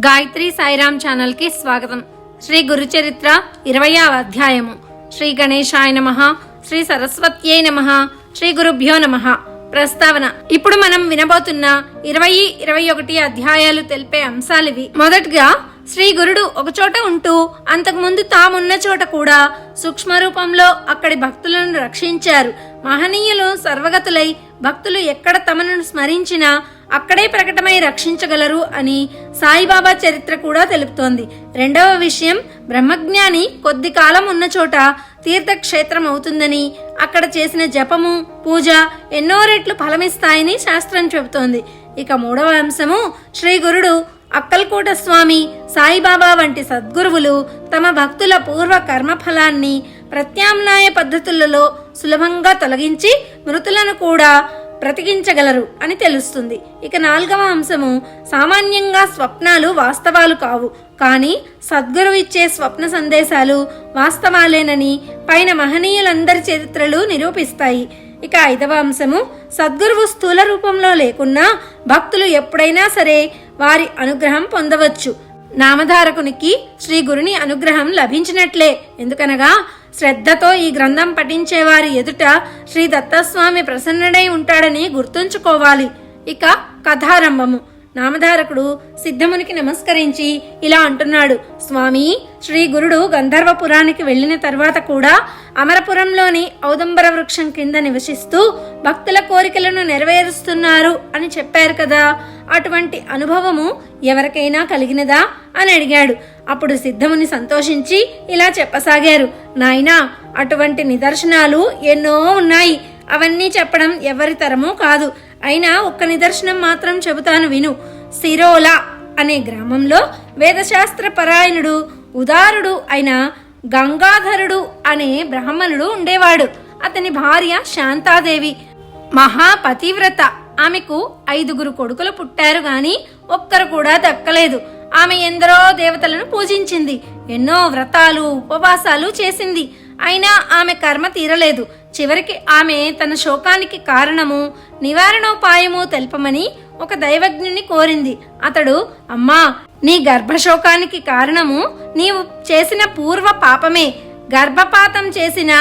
గాయత్రి సాయిరామ్ ఛానల్కి స్వాగతం. శ్రీ గురుచరిత్ర ఇరవయవ అధ్యాయము. శ్రీ గణేశాయ నమ శ్రీ సరస్వత్యై నమ శ్రీ గురుభ్యో నమ. ప్రస్తావన. ఇప్పుడు మనం వినబోతున్న ఇరవై ఇరవై ఒకటి అధ్యాయాలు తెలిపే అంశాలివి. మొదటగా శ్రీ గురుడు ఒకచోట ఉంటూ అంతకుముందు తామున్న చోట కూడా సూక్ష్మ రూపంలో అక్కడి భక్తులను రక్షించారు. మహనీయులు సర్వగతులై భక్తులు ఎక్కడ తమను స్మరించినా అక్కడే ప్రకటమై రక్షించగలరు అని సాయిబాబా చరిత్ర కూడా తెలుపుతోంది. రెండవ విషయం బ్రహ్మజ్ఞాని కొద్ది కాలం ఉన్న చోట తీర్థక్షేత్రం అవుతుందని అక్కడ చేసిన జపము పూజ ఎన్నో రెట్లు ఫలమిస్తాయని శాస్త్రం చెబుతోంది. ఇక మూడవ అంశము శ్రీ గురుడు అక్కల్కోట స్వామి సాయిబాబా వంటి సద్గురువులు తమ భక్తుల పూర్వ కర్మఫలాన్ని ప్రత్యామ్నాయ పద్ధతులలో సులభంగా తొలగించి మృతులను కూడా బ్రతికించగలరు అని తెలుస్తుంది. ఇక నాలుగవ అంశము సామాన్యంగా స్వప్నాలు వాస్తవాలు కావు. కానీ సద్గురు ఇచ్చే స్వప్న సందేశాలు వాస్తవాలేనని పైన మహనీయులందరి చరిత్రలు నిరూపిస్తాయి. ఇక ఐదవ అంశము సద్గురువు స్థూల రూపంలో లేకున్నా భక్తులు ఎప్పుడైనా సరే వారి అనుగ్రహం పొందవచ్చు. నామధారకునికి శ్రీ గురుని అనుగ్రహం లభించినట్లే. ఎందుకనగా శ్రద్ధతో ఈ గ్రంథం పఠించేవారి ఎదుట శ్రీ దత్తస్వామి ప్రసన్నుడై ఉంటాడని గుర్తుంచుకోవాలి. ఇక కథారంభము. నామధారకుడు సిద్ధమునికి నమస్కరించి ఇలా అంటున్నాడు. స్వామి శ్రీ గురుడు గంధర్వపురానికి వెళ్ళిన తర్వాత కూడా అమరపురంలోని ఔదంబర వృక్షం కింద నివసిస్తూ భక్తుల కోరికలను నెరవేరుస్తున్నారు అని చెప్పారు కదా. అటువంటి అనుభవము ఎవరికైనా కలిగినదా? అని అడిగాడు. అప్పుడు సిద్ధముని సంతోషించి ఇలా చెప్పసాగారు నాయనా అటువంటి నిదర్శనాలు ఎన్నో ఉన్నాయి. అవన్నీ చెప్పడం ఎవరి తరమూ కాదు. అయినా ఒక్క నిదర్శనం మాత్రం చెబుతాను విను. సిరోలా అనే గ్రామంలో వేదశాస్త్ర పరాయణుడు ఉదారుడు అయిన గంగాధరుడు అనే బ్రాహ్మణుడు ఉండేవాడు. అతని భార్య శాంతాదేవి. మహాపతివ్రత ఆమెకు ఐదుగురు కొడుకులు పుట్టారు గాని ఒక్కరు కూడా దక్కలేదు. ఆమె ఎందరో దేవతలను పూజించింది ఎన్నో వ్రతాలు ఉపవాసాలు చేసింది. అయినా ఆమె కర్మ తీరలేదు. చివరికి ఆమె తన శోకానికి కారణము నివారణోపాయము తెలపమని ఒక దైవజ్ఞుని కోరింది. అతడు అమ్మా నీ గర్భశోకానికి కారణము నీవు చేసిన పూర్వ పాపమే. గర్భపాతం చేసిన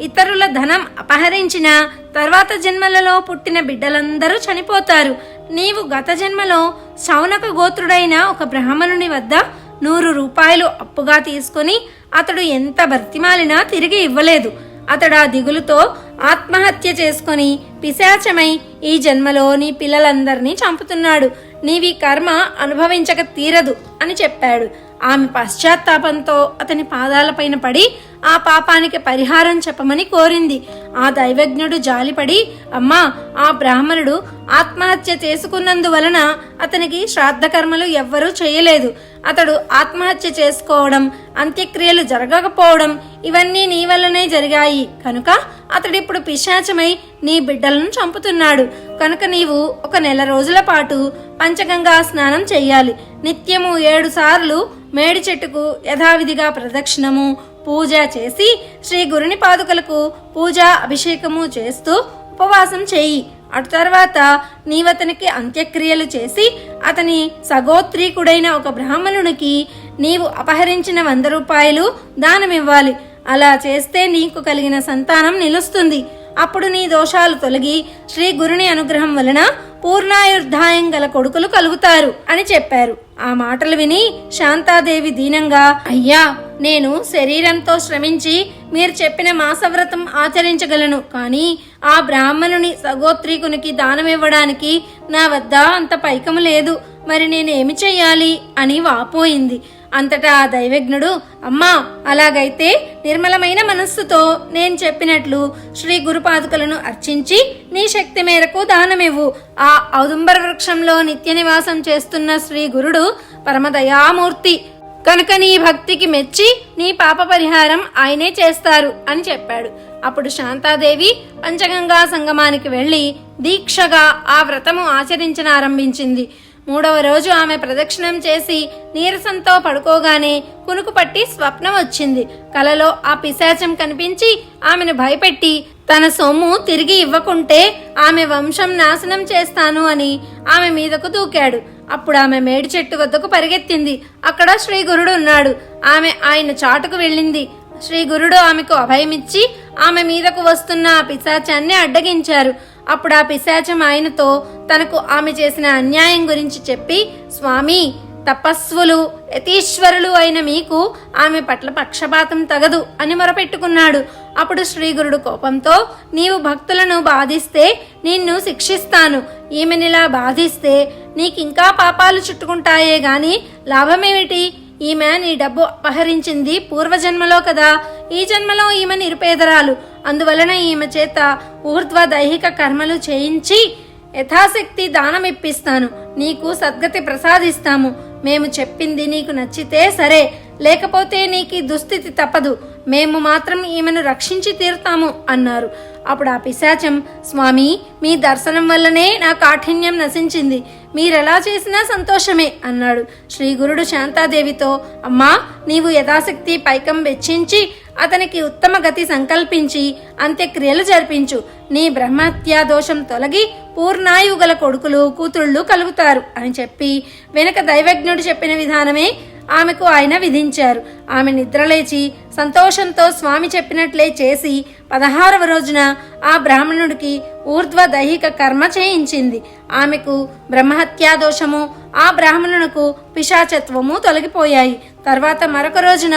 ఇతరుల ధనం అపహరించిన తర్వాత జన్మలలో పుట్టిన బిడ్డలందరూ చనిపోతారు. నీవు గత జన్మలో శౌనక గోత్రుడైన ఒక బ్రాహ్మణుని వద్ద నూరు రూపాయలు అప్పుగా తీసుకొని అతడు ఎంత భర్తిమాలినా తిరిగి ఇవ్వలేదు. అతడు ఆ దిగులుతో ఆత్మహత్య చేసుకొని పిశాచమై ఈ జన్మలో నీ పిల్లలందరినీ చంపుతున్నాడు. నీవి కర్మ అనుభవించక తీరదు అని చెప్పాడు. ఆమె పశ్చాత్తాపంతో అతని పాదాలపైన పడి ఆ పాపానికి పరిహారం చెప్పమని కోరింది. ఆ దైవజ్ఞుడు జాలిపడి అమ్మా ఆ బ్రాహ్మణుడు ఆత్మహత్య చేసుకున్నందువలన అతనికి శ్రాద్ధకర్మలు ఎవ్వరూ చేయలేదు. అతడు ఆత్మహత్య చేసుకోవడం అంత్యక్రియలు జరగకపోవడం ఇవన్నీ నీ వల్లనే జరిగాయి. కనుక అతడిప్పుడు పిశాచమై నీ బిడ్డలను చంపుతున్నాడు. కనుక నీవు ఒక నెల రోజుల పాటు పంచగంగా స్నానం చెయ్యాలి. నిత్యము ఏడు సార్లు మేడి చెట్టుకు యథావిధిగా ప్రదక్షిణము పూజ చేసి శ్రీ గురుని పాదుకలకు పూజ అభిషేకము చేస్తూ ఉపవాసం చేయి. అటు తర్వాత నీవతనికి అంత్యక్రియలు చేసి అతని సగోత్రీకుడైన ఒక బ్రాహ్మణునికి నీవు అపహరించిన వంద రూపాయలు దానమివ్వాలి. అలా చేస్తే నీకు కలిగిన సంతానం నిలుస్తుంది. అప్పుడు నీ దోషాలు తొలగి శ్రీ గురుని అనుగ్రహం వలన పూర్ణాయుర్ధాయం గల కొడుకులు కలుగుతారు అని చెప్పారు. ఆ మాటలు విని శాంతాదేవి దీనంగా అయ్యా నేను శరీరంతో శ్రమించి మీరు చెప్పిన మాసవ్రతం ఆచరించగలను. కానీ ఆ బ్రాహ్మణుని సగోత్రీకునికి దానమివ్వడానికి నా వద్ద అంత పైకము లేదు. మరి నేనేమి చెయ్యాలి? అని వాపోయింది. అంతటా ఆ దైవజ్ఞుడు అమ్మా అలాగైతే నిర్మలమైన మనస్సుతో నేను చెప్పినట్లు శ్రీ గురుపాదుకలను అర్చించి నీ శక్తి మేరకు దానమివ్వు. ఆ ఔదుంబర వృక్షంలో నిత్య నివాసం చేస్తున్న శ్రీ గురుడు పరమదయామూర్తి. కనుక నీ భక్తికి మెచ్చి నీ పాప పరిహారం ఆయనే చేస్తారు అని చెప్పాడు. అప్పుడు శాంతాదేవి పంచగంగా సంగమానికి వెళ్ళి దీక్షగా ఆ వ్రతము ఆచరించనారంభించింది. మూడవ రోజు ఆమె ప్రదక్షిణం చేసి నీరసంతో పడుకోగానే కునుకు పట్టి స్వప్నం వచ్చింది. కలలో ఆ పిశాచం కనిపించి ఆమెను భయపెట్టి తన సొమ్ము తిరిగి ఇవ్వకుంటే ఆమె వంశం నాశనం చేస్తాను అని ఆమె మీదకు దూకాడు. అప్పుడు ఆమె మేడి చెట్టు వద్దకు పరిగెత్తింది. అక్కడ శ్రీ గురుడు ఉన్నాడు. ఆమె ఆయన చాటుకు వెళ్ళింది. శ్రీ గురుడు ఆమెకు అభయమిచ్చి ఆమె మీదకు వస్తున్న ఆ పిశాచాన్ని అడ్డగించారు. అప్పుడు ఆ పిశాచం ఆయనతో తనకు ఆమె చేసిన అన్యాయం గురించి చెప్పి స్వామి తపస్సులు యతీశ్వరులు అయిన మీకు ఆమె పట్ల పక్షపాతం తగదు అని మొరపెట్టుకున్నాడు. అప్పుడు శ్రీగురుడు కోపంతో నీవు భక్తులను బాధిస్తే నిన్ను శిక్షిస్తాను. ఈమెనిలా బాధిస్తే నీకింకా పాపాలు చుట్టుకుంటాయే గాని లాభమేమిటి? ఈమె నీ డబ్బు అపహరించింది పూర్వజన్మలో కదా. ఈ జన్మలో ఈమె నిరుపేదరాలు. అందువలన ఈమె చేత ఊర్ధ్వ దైహిక కర్మలు చేయించి యథాశక్తి దానమిప్పిస్తాను నీకు సద్గతి ప్రసాదిస్తాము. మేము చెప్పింది నీకు నచ్చితే సరే. లేకపోతే నీకు దుస్థితి తప్పదు. మేము మాత్రం ఈమెను రక్షించి తీరుతాము అన్నారు. అప్పుడు ఆ పిశాచం స్వామి మీ దర్శనం వల్లనే నా కాఠిన్యం నశించింది. మీరెలా చేసినా సంతోషమే అన్నాడు. శ్రీ గురుడు శాంతాదేవితో అమ్మా నీవు యథాశక్తి పైకం వెచ్చించి అతనికి ఉత్తమ గతి సంకల్పించి అంత్యక్రియలు జరిపించు. నీ బ్రహ్మత్యా దోషం తొలగి పూర్ణాయువు గల కొడుకులు కూతుళ్ళు కలుగుతారు అని చెప్పి వెనక దైవజ్ఞుడు చెప్పిన విధానమే ఆమెకు ఆయన విధించారు. ఆమె నిద్రలేచి సంతోషంతో స్వామి చెప్పినట్లే చేసి పదహారవ రోజున ఆ బ్రాహ్మణుడికి ఊర్ధ్వ దైహిక కర్మ చేయించింది. ఆమెకు బ్రహ్మహత్యా దోషము ఆ బ్రాహ్మణునకు పిశాచత్వము తొలగిపోయాయి. తర్వాత మరొక రోజున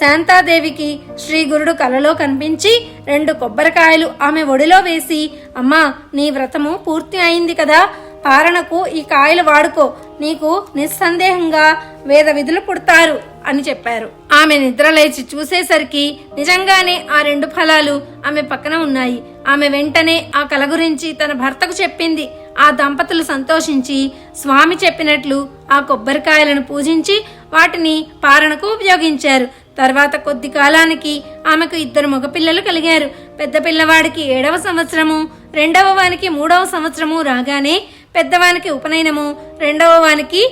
శాంతాదేవికి శ్రీ గురుడు కలలో కనిపించి రెండు కొబ్బరికాయలు ఆమె ఒడిలో వేసి అమ్మా నీ వ్రతము పూర్తి అయింది కదా పారణకు ఈ కాయలు వాడుకో నీకు నిస్సందేహంగా వేద విధులు పుడతారు అని చెప్పారు. ఆమె నిద్ర లేచి చూసేసరికి నిజంగానే ఆ రెండు ఫలాలు ఆమె పక్కన ఉన్నాయి. ఆమె వెంటనే ఆ కల గురించి తన భర్తకు చెప్పింది. ఆ దంపతులు సంతోషించి స్వామి చెప్పినట్లు ఆ కొబ్బరికాయలను పూజించి వాటిని పారణకు ఉపయోగించారు. తర్వాత కొద్ది కాలానికి ఆమెకు ఇద్దరు మగపిల్లలు కలిగారు. పెద్ద పిల్లవాడికి ఏడవ సంవత్సరము రెండవ వానికి మూడవ సంవత్సరము రాగానే పెద్దవానికి ఉపనయనము రెండవ వానికి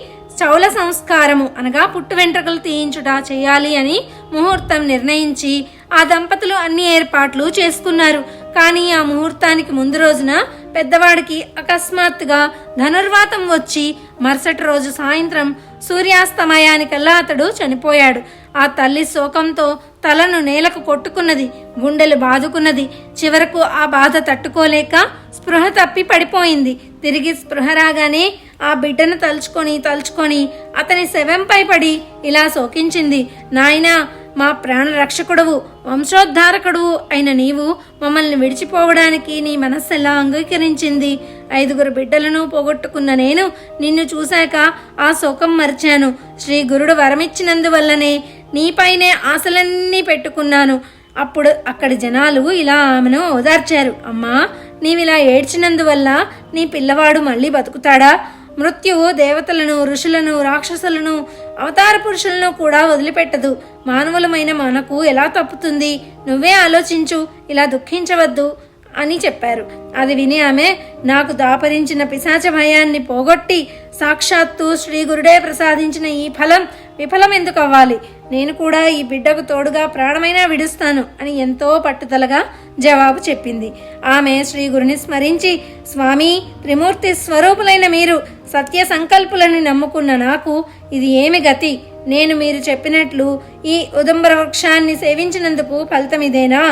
చౌల సంస్కారము అనగా పుట్టు వెంట్రుకలు తీయించుట చేయాలి అని ముహూర్తం నిర్ణయించి ఆ దంపతులు అన్ని ఏర్పాట్లు చేసుకున్నారు. కానీ ఆ ముహూర్తానికి ముందు రోజున పెద్దవాడికి అకస్మాత్తుగా ధనుర్వాతం వచ్చి మరుసటి రోజు సాయంత్రం సూర్యాస్తమయానికల్లా అతడు చనిపోయాడు. ఆ తల్లి శోకంతో తలను నేలకు కొట్టుకున్నది గుండెలు బాదుకున్నది. చివరకు ఆ బాధ తట్టుకోలేక స్పృహ తప్పి పడిపోయింది. తిరిగి స్పృహ రాగానే ఆ బిడ్డను తలుచుకొని తలుచుకొని అతని శవంపై పడి ఇలా శోకించింది. నాయనా మా ప్రాణ వంశోద్ధారకుడువు వంశోద్ధారకుడు అయిన నీవు మమ్మల్ని విడిచిపోవడానికి నీ మనస్సు ఎలా అంగీకరించింది. ఐదుగురు బిడ్డలను పోగొట్టుకున్న నేను నిన్ను చూశాక ఆ శోకం మరిచాను. శ్రీ గురుడు వరమిచ్చినందువల్లనే నీపైనే ఆశలన్నీ పెట్టుకున్నాను. అప్పుడు అక్కడి జనాలు ఇలా ఆమెను ఓదార్చారు. అమ్మా నీవిలా ఏడ్చినందువల్ల నీ పిల్లవాడు మళ్ళీ బతుకుతాడా? మృత్యువు దేవతలను ఋషులను రాక్షసులను అవతార పురుషులను కూడా వదిలిపెట్టదు. మానవులమైన మనకు ఎలా తప్పుతుంది? నువ్వే ఆలోచించు ఇలా దుఃఖించవద్దు అని చెప్పారు. అది విని ఆమె నాకు దాపరించిన పిశాచ భయాన్ని పోగొట్టి సాక్షాత్తు శ్రీ గురుడే ప్రసాదించిన ఈ ఫలం విఫలం ఎందుకు అవ్వాలి నేను కూడా ఈ బిడ్డకు తోడుగా ప్రాణమైనా విడుస్తాను అని ఎంతో పట్టుదలగా జవాబు చెప్పింది. ఆమె శ్రీ గురుని స్మరించి స్వామి త్రిమూర్తి స్వరూపులైన మీరు సత్య సంకల్పులని నమ్ముకున్న నాకు ఇది ఏమి గతి? నేను మీరు చెప్పినట్లు ఈ ఉదంబర వృక్షాన్ని సేవించినందుకు ఫలితం ఇదేనా?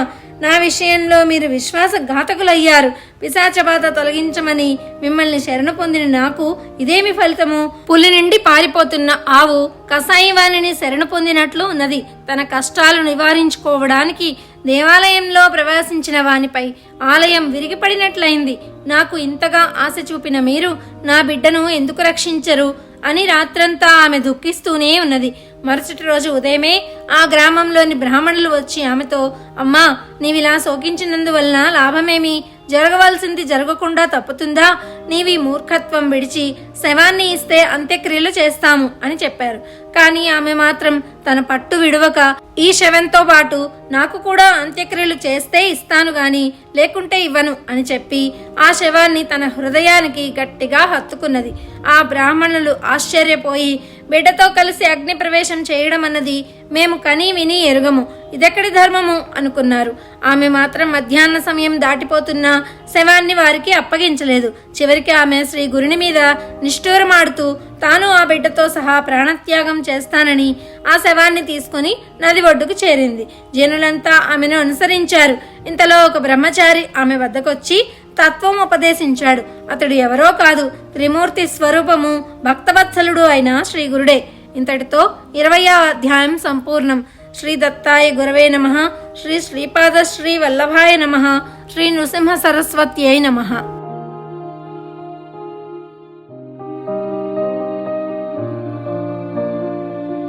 నా విషయంలో మీరు విశ్వాసఘాతకులయ్యారు. పిశాచబాధ తొలగించమని మిమ్మల్ని శరణ పొందిన నాకు ఇదేమి ఫలితము? పులి నుండి పారిపోతున్న ఆవు కసాయివాణిని శరణ పొందినట్లు ఉన్నది. తన కష్టాలు నివారించుకోవడానికి దేవాలయంలో ప్రవేశించిన వానిపై ఆలయం విరిగిపడినట్లయింది. నాకు ఇంతగా ఆశ చూపిన మీరు నా బిడ్డను ఎందుకు రక్షించరు? అని రాత్రంతా ఆమె దుఃఖిస్తూనే ఉన్నది. మరుసటి రోజు ఉదయమే ఆ గ్రామంలోని బ్రాహ్మణులు వచ్చి ఆమెతో అమ్మా నీవిలా శోకించినందువలన లాభమేమి? జరగవలసింది జరగకుండా తప్పుతుందా? నీవి మూర్ఖత్వం విడిచి శవాన్ని ఇస్తే అంత్యక్రియలు చేస్తాము అని చెప్పారు. కానీ ఆమె మాత్రం తన పట్టు విడవక ఈ శవంతో పాటు నాకు కూడా అంత్యక్రియలు చేస్తే ఇస్తాను గాని లేకుంటే ఇవ్వను అని చెప్పి ఆ శవాన్ని తన హృదయానికి గట్టిగా హత్తుకున్నది. ఆ బ్రాహ్మణులు ఆశ్చర్యపోయి బిడ్డతో కలిసి అగ్ని ప్రవేశం చేయడం అన్నది మేము కని విని ఎరుగము. ఇదెక్కడి ధర్మము? అనుకున్నారు. ఆమె మాత్రం మధ్యాహ్న సమయం దాటిపోతున్నా శవాన్ని వారికి అప్పగించలేదు. చివరికి ఆమె శ్రీ గురుని మీద నిష్ఠూరమాడుతూ తాను ఆ బిడ్డతో సహా ప్రాణత్యాగం చేస్తానని ఆ శవాన్ని తీసుకుని నది ఒడ్డుకు చేరింది. జనులంతా ఆమెను అనుసరించారు. ఇంతలో ఒక బ్రహ్మచారి ఆమె వద్దకొచ్చి తత్వం ఉపదేశించాడు. అతడు ఎవరో కాదు త్రిమూర్తి స్వరూపము భక్తవత్సలుడు అయిన శ్రీ గురుడే ఇంతటితో ఇరవై అధ్యాయం సంపూర్ణం. శ్రీ దత్తాయ గురవే నమ. శ్రీ శ్రీపాద శ్రీ వల్లభాయ నమ. శ్రీ నృసింహ సరస్వత్యై నమ.